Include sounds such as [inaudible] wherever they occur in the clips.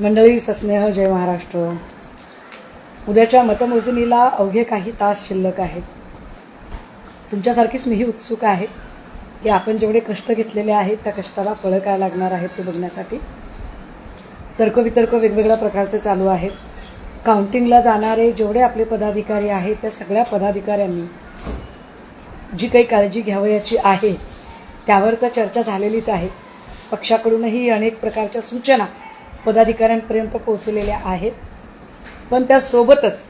मंडळी सस्नेह जय महाराष्ट्र. उद्याच्या मतमोजणीला अवघे काही तास शिल्लक आहेत. तुमच्यासारखीच मीही उत्सुक आहे की आपण जेवढे कष्ट घेतलेले आहेत त्या कष्टाला फळं काय लागणार आहेत ते बघण्यासाठी तर्कवितर्क वेगवेगळ्या प्रकारचे चालू आहेत. काउंटिंगला जाणारे जेवढे आपले पदाधिकारी आहेत त्या सगळ्या पदाधिकाऱ्यांनी जी काही काळजी घ्यावयाची आहे त्यावर तर चर्चा झालेलीच आहे. पक्षाकडूनही अनेक प्रकारच्या सूचना पदाधिकाऱ्यांपर्यंत पोहोचलेल्या आहेत. पण त्यासोबतच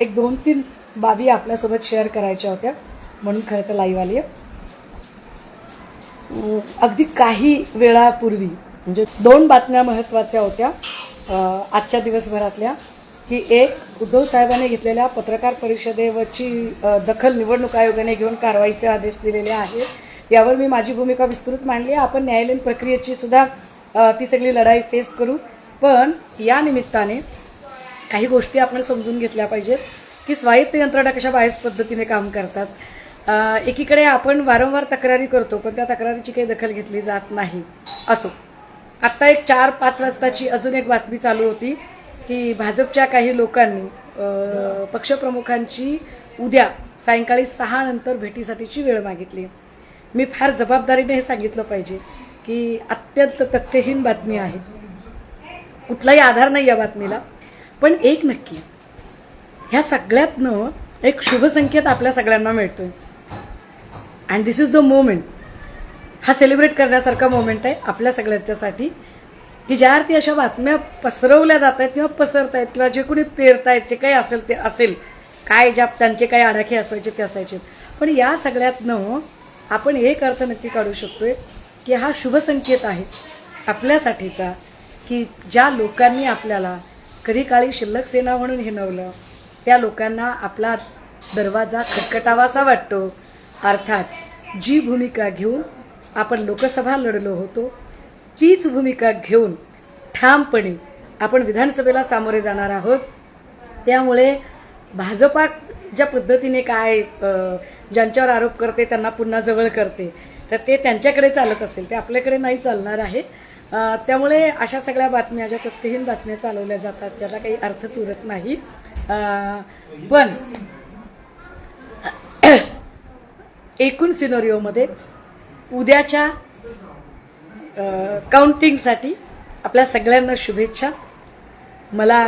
एक दोन तीन बाबी आपल्यासोबत शेअर करायच्या होत्या. म्हणून खरं तर लाईव्ह आली आहे अगदी काही वेळापूर्वी म्हणजे दोन बातम्या महत्त्वाच्या होत्या आजच्या दिवसभरातल्या की एक उद्धव साहेबांनी घेतलेल्या पत्रकार परिषदेवरची दखल निवडणूक आयोगाने घेऊन कारवाईचे आदेश दिलेले आहेत. यावर मी माझी भूमिका विस्तृत मांडली आहे. आपण न्यायालयीन प्रक्रियेची सुद्धा ती सगळी लढाई फेस करू. पण या निमित्ताने काही गोष्टी आपण समजून घेतल्या पाहिजेत की स्वायत्त यंत्रणा कशा बाहेर पद्धतीने काम करतात. एकीकडे आपण वारंवार तक्रारी करतो पण त्या तक्रारीची काही दखल घेतली जात नाही. असो. आत्ता एक चार पाच वाजताची अजून एक बातमी चालू होती की भाजपच्या काही लोकांनी पक्षप्रमुखांची उद्या सायंकाळी सहा नंतर भेटीसाठीची वेळ मागितली. मी फार जबाबदारीने हे सांगितलं पाहिजे. की अत्यंत तथ्यहीन बातमी आहे. कुठलाही आधार नाही या बातमीला. पण एक नक्की ह्या सगळ्यातनं एक शुभसंकेत आपल्या सगळ्यांना मिळतोय. And this is the moment हा सेलिब्रेट करण्यासारखा मोमेंट आहे आपल्या सगळ्यांच्यासाठी की ज्या अर्थी अशा बातम्या पसरवल्या जात आहेत किंवा पसरत आहेत किंवा जे कोणी पेरतायत जे काही असेल ते असेल काय ज्या त्यांचे काही आडाखे असायचे ते असायचे. पण या सगळ्यातनं आपण एक अर्थ नक्की काढू शकतोय की हा शुभसंकेत आहे आपल्यासाठीचा की ज्या लोकांनी आपल्याला कधी काळी शिल्लक सेना म्हणून हिनवलं त्या लोकांना आपला दरवाजा खटखटावासा वाटतो. अर्थात जी भूमिका घेऊन आपण लोकसभा लढलो होतो तीच भूमिका घेऊन ठामपणे आपण विधानसभेला सामोरे जाणार आहोत. त्यामुळे भाजपा ज्या पद्धतीने काय ज्यांच्यावर आरोप करते त्यांना पुन्हा जवळ करते. तर ते त्यांच्याकडे चालत असेल ते आपल्याकडे नाही चालणार आहे. त्यामुळे अशा सगळ्या बातम्या ज्या तथ्यहीन बातम्या चालवल्या जातात त्याला काही अर्थच उरत नाही. पण एकूण सिनोरिओमध्ये उद्याच्या काउंटिंगसाठी आपल्या सगळ्यांना शुभेच्छा. मला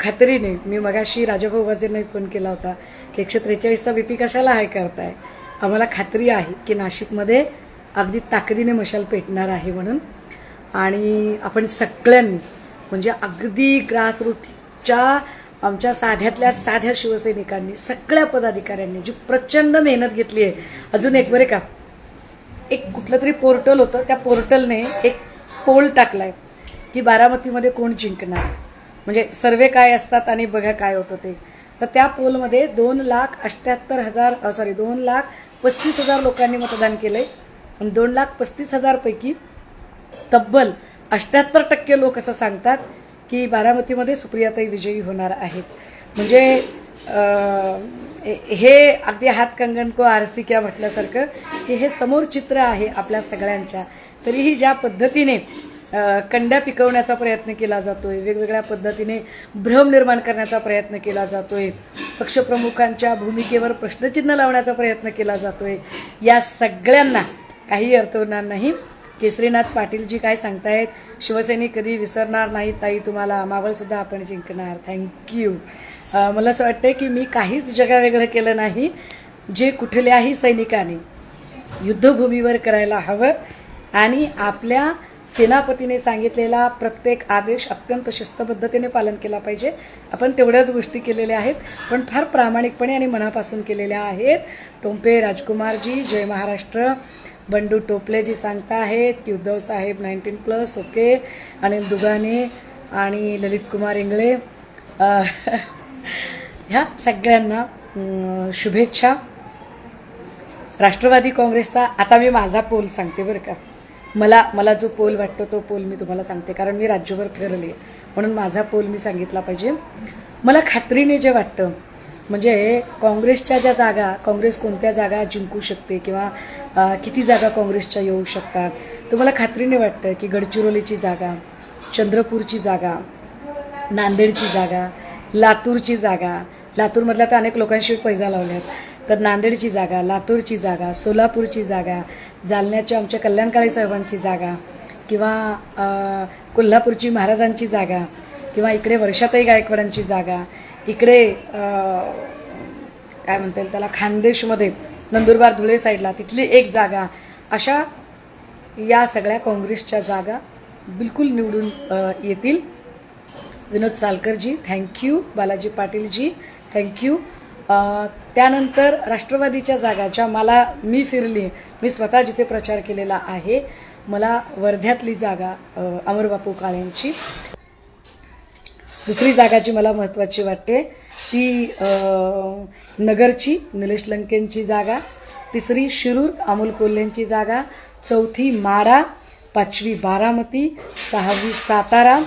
खात्रीने मी मगाशी राजाभाऊ वाजेंनाही फोन केला होता की एकशे त्रेचाळीसचा बीपी कशाला हाय करताय? आम्हाला खात्री आहे की नाशिकमध्ये अगदी ताकदीने मशाल पेटणार आहे म्हणून. आणि आपण सगळ्यांनी म्हणजे अगदी ग्रासरूटच्या आमच्या साध्यातल्या साध्या शिवसैनिकांनी सगळ्या पदाधिकाऱ्यांनी जी प्रचंड मेहनत घेतली आहे. अजून एक बरे का एक कुठलं तरी पोर्टल होतं त्या पोर्टलने एक पोल टाकलाय की बारामतीमध्ये कोण जिंकणार. म्हणजे सर्वे काय असतात आणि बघा काय होतं ते. तर त्या पोलमध्ये दोन लाख अठ्ठ्याहत्तर हजार सॉरी दोन लाख पस्तीस हजार लोकांनी मतदान केलंय. आणि दोन लाख पस्तीस हजारपैकी तब्बल अष्ट्याहत्तर टक्के लोक असं सांगतात की बारामतीमध्ये सुप्रियाताई विजयी होणार आहेत. म्हणजे हे अगदी हात कंगन को आरसी क्या म्हटल्यासारखं की हे समोर चित्र आहे आपल्या सगळ्यांच्या. तरीही ज्या पद्धतीने कंड्या पिकवण्याचा प्रयत्न केला जातोय वेगवेगळ्या पद्धतीने भ्रम निर्माण करण्याचा प्रयत्न केला जातोय पक्षप्रमुखांच्या भूमिकेवर प्रश्नचिन्ह लावण्याचा प्रयत्न केला जातोय. या सगळ्यांना काही अर्थ होणार नाही. केसरीनाथ पाटीलजी काय सांगतायत? शिवसैनिक कधी विसरणार नाही ताई तुम्हाला मावळ सुद्धा आपण जिंकणार. थँक्यू मला असं वाटतंय की मी काहीच जगावेगळं केलं नाही जे कुठल्याही सैनिकाने युद्धभूमीवर करायला हवं आणि आपल्या सेनापतीने सांगितलेला प्रत्येक आदेश अत्यंत शिस्तबद्धतेने पालन केला पाहिजे. आपण तेवढ्याच गोष्टी केलेल्या आहेत पण फार प्रामाणिकपणे आणि मनापासून केलेल्या आहेत. टोंपे राजकुमारजी जय महाराष्ट्र बंडू टोपलेजी सांगता आहेत की उद्धव साहेब nineteen plus okay Anil Dugane आणि ललित कुमार इंगळे ह्या सगळ्यांना शुभेच्छा. राष्ट्रवादी काँग्रेसचा आता मी माझा पोल सांगते बरं का. मला मला जो पोल वाटतो तो पोल मी तुम्हाला सांगते. कारण मी राज्यभर फिरले. म्हणून माझा पोल मी सांगितला पाहिजे. मला खात्रीने जे वाटतं म्हणजे काँग्रेसच्या ज्या जागा काँग्रेस कोणत्या जागा जिंकू शकते किंवा किती जागा काँग्रेसच्या येऊ शकतात तुम्हाला खात्रीने वाटतं की गडचिरोलीची जागा चंद्रपूरची जागा नांदेडची जागा लातूरची जागा. लातूरमधल्या तर अनेक लोकांशी पैजा लावल्यात तर नांदेडची जागा लातूरची जागा सोलापूरची जागा जालन्याच्या आमच्या कल्याणकाळी साहेबांची जागा किंवा कोल्हापूरची महाराजांची जागा किंवा इकडे वर्षाताई गायकवाडांची जागा इकडे काय म्हणता येईल त्याला खानदेशमध्ये नंदुरबार धुळे साईडला तिथली एक जागा अशा या सगळ्या काँग्रेसच्या जागा बिलकुल निवडून येतील. विनोद सालकरजी थँक्यू. बालाजी पाटीलजी थँक्यू. त्यानंतर राष्ट्रवादीच्या जागा ज्या मला मी फिरली मी स्वतः जिथे प्रचार केलेला आहे मला वर्ध्यातली जागा अमरबापू काळेंची. दुसरी जागा जी मला महत्त्वाची वाटते ती नगरची निलेश लंकेंची जागा. तिसरी शिरूर अमोल कोल्हेंची जागा. चौथी माडा पाचवी बारामती सहावी सातारा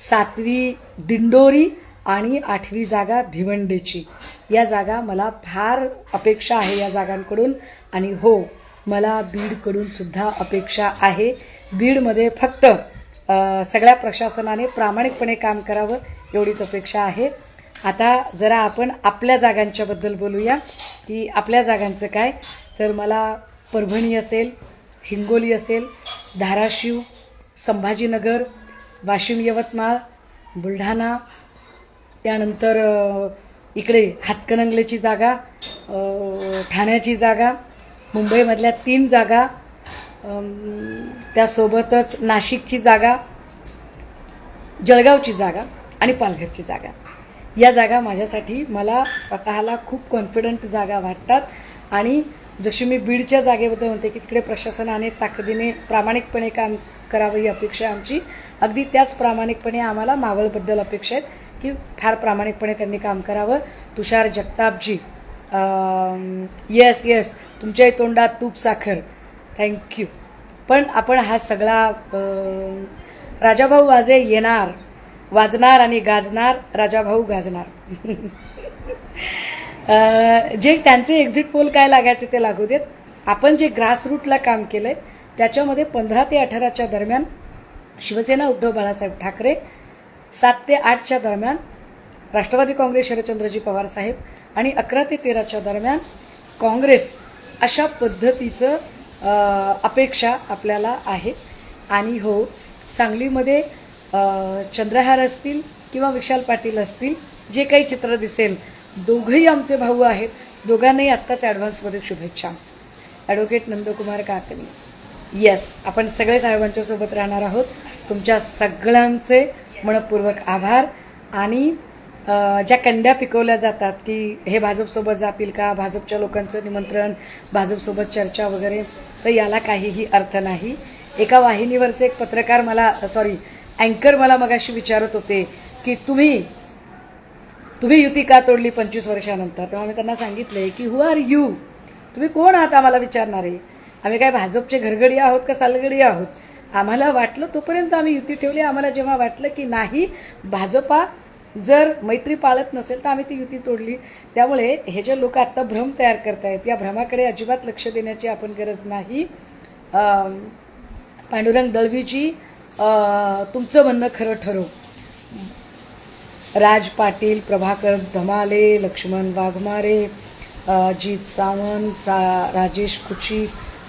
सातवी दिंडोरी आणि आठवी जागा भिवंडीची. या जागा मला फार अपेक्षा आहे या जागांकडून. आणि हो मला बीडकडून सुद्धा अपेक्षा आहे. बीडमध्ये फक्त सगळ्या प्रशासनाने प्रामाणिकपणे काम करावं एवढीच अपेक्षा आहे. आता जरा आपण आपल्या जागांच्याबद्दल बोलूया. की आपल्या जागांचं काय? तर मला परभणी असेल हिंगोली असेल धाराशिव संभाजीनगर वाशिम यवतमाळ बुलढाणा त्यानंतर इकडे हातकणंगलेची जागा ठाण्याची जागा मुंबईमधल्या तीन जागा त्यासोबतच नाशिकची जागा जळगावची जागा आणि पालघरची जागा. या जागा माझ्यासाठी मला स्वतःला खूप कॉन्फिडंट जागा वाटतात आणि जशी मी बीडच्या जागेबद्दल म्हणते की तिकडे प्रशासनाने ताकदीने प्रामाणिकपणे काम करावं ही अपेक्षा आमची. अगदी त्याच प्रामाणिकपणे आम्हाला मावळबद्दल अपेक्षा आहेत. की फार प्रामाणिकपणे त्यांनी काम करावं. तुषार जगतापजी येस येस तुमच्याही तोंडात तूप साखर. थँक्यू पण आपण हा सगळा राजाभाऊ वाजे येणार वाजणार आणि गाजणार राजाभाऊ गाजणार. [laughs] जे त्यांचे एक्झिट पोल काय लागायचे ते लागू देत. आपण जे ग्रासरूटला काम केलंय त्याच्यामध्ये पंधरा ते अठराच्या दरम्यान शिवसेना उद्धव बाळासाहेब ठाकरे सात ते आठच्या दरम्यान राष्ट्रवादी काँग्रेस शरदचंद्रजी पवार साहेब आणि अकरा ते तेराच्या दरम्यान काँग्रेस अशा पद्धतीचं अपेक्षा आपल्याला आहे. आणि हो सांगलीमध्ये चंद्रहार असतील किंवा विशाल पाटील असतील जे काही चित्र दिसेल दोघंही आमचे भाऊ आहेत. दोघांनाही आत्ताच ॲडव्हान्समध्ये शुभेच्छा. ॲडव्होकेट नंदकुमार काकणी. येस आपण सगळे साहेबांच्या सोबत राहणार आहोत. तुमच्या सगळ्यांचे मनपूर्वक आभार. आणि ज्या कंड्या पिकवल्या जातात की हे भाजपसोबत जातील का भाजपच्या लोकांचं निमंत्रण भाजपसोबत चर्चा वगैरे तर याला काहीही अर्थ नाही. एका वाहिनीवरचे एक पत्रकार मला सॉरी अँकर मला मगाशी विचारत होते की तुम्ही तुम्ही युती का तोडली पंचवीस वर्षानंतर? तेव्हा मी त्यांना सांगितले की हु आर यू तुम्ही कोण आहात आम्हाला विचारणारे? आम्ही काय भाजपचे घरगडी आहोत का सालगडी आहोत? आम्हाला वाटलं तोपर्यंत आम्ही युती ठेवली. आम्हाला जेव्हा वाटलं की नाही भाजपा जर मैत्री पाळत नसेल तर आम्ही ती युती तोडली. त्यामुळे हे जे लोक आत्ता भ्रम तयार करतायत या भ्रमाकडे अजिबात लक्ष देण्याची आपण गरज नाही. पांडुरंग दळवीजी तुमचं म्हणणं खरं ठरव. राज पाटील प्रभाकर धमाले लक्ष्मण वाघमारे अ, जीत सावंत सा राजेश खुची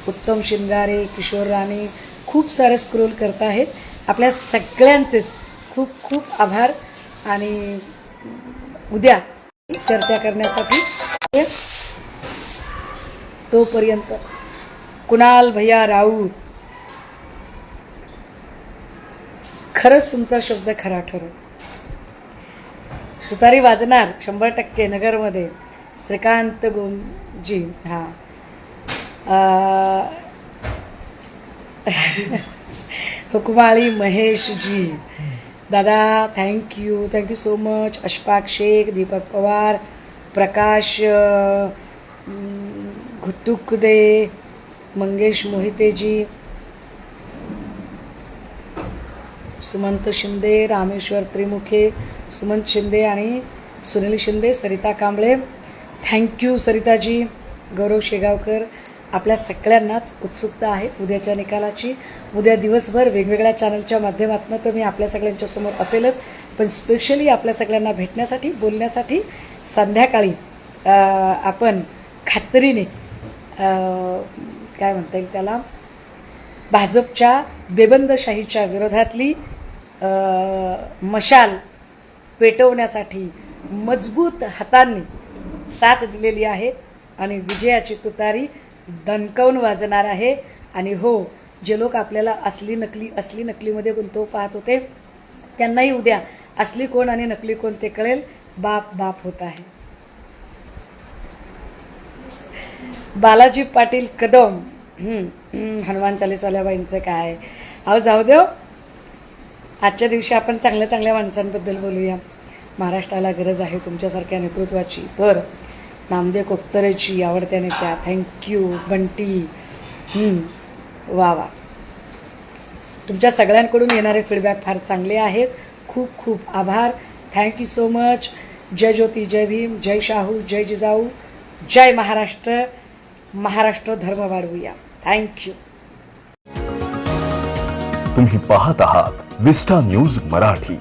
उत्तम शिंगारे किशोर राणे खूप सारे स्क्रोल करत आहेत. आपल्या सगळ्यांचेच खूप खूप आभार. आणि उद्या चर्चा करण्यासाठी तोपर्यंत कुणाल भैया राऊत खरंच तुमचा शब्द खरा ठरो सुतारी वाजणार शंभर टक्के नगरमध्ये श्रीकांत गोमजी. हां. [laughs] हुकमाळी महेशजी. दादा thank you thank you so much Ashfaq Shaikh Deepak Pawar Prakash Ghutukde Mangesh मोहितेजी Sumant Shinde Rameshwar Trimukhe Sumant Shinde आणि सुनील शिंदे सरिता कांबळे. थँक्यू सरिताजी. गौरव शेगावकर. आपल्या सगळ्यांनाच उत्सुकता आहे उद्याच्या निकालाची. उद्या दिवसभर वेगवेगळ्या चॅनलच्या माध्यमातून तर मी आपल्या सगळ्यांच्या समोर असेलच. पण स्पेशली आपल्या सगळ्यांना भेटण्यासाठी बोलण्यासाठी संध्याकाळी आपण खात्रीने काय म्हणता येईल त्याला? भाजपच्या बेबंदशाहीच्या विरोधातली मशाल पेटवण्यासाठी मजबूत हातांनी साथ दिलेली आहे. आणि विजयाची तुतारी दणकावून वाजणार आहे. आणि हो जे लोक आपल्याला असली नकली असली नकलीमध्ये गुंतव पाहत होते त्यांनाही उद्या असली कोण आणि नकली कोण ते कळेल. बाप बाप होत आहे. बालाजी पाटील कदम. हम्म, हम्म, हनुमान चालीसाल्याबाईंचं काय? अहो जाऊ देव. आजच्या दिवशी आपण चांगल्या चांगल्या माणसांबद्दल बोलूया. महाराष्ट्राला गरज आहे तुमच्यासारख्या नेतृत्वाची. तर नामदेव कोप्तरेची आवडत्या नेत्या थँक्यू बंटी वा वा. तुमच्या सगळ्यांकडून येणारे फीडबॅक फार चांगले आहेत. खूप खूप आभार. थँक्यू सो मच जय ज्योती जय भीम जय शाहू जय जिजाऊ जय महाराष्ट्र. महाराष्ट्र धर्म वाढवूया. थँक्यू तुम्ही पाहत आहात विस्टा न्यूज मराठी.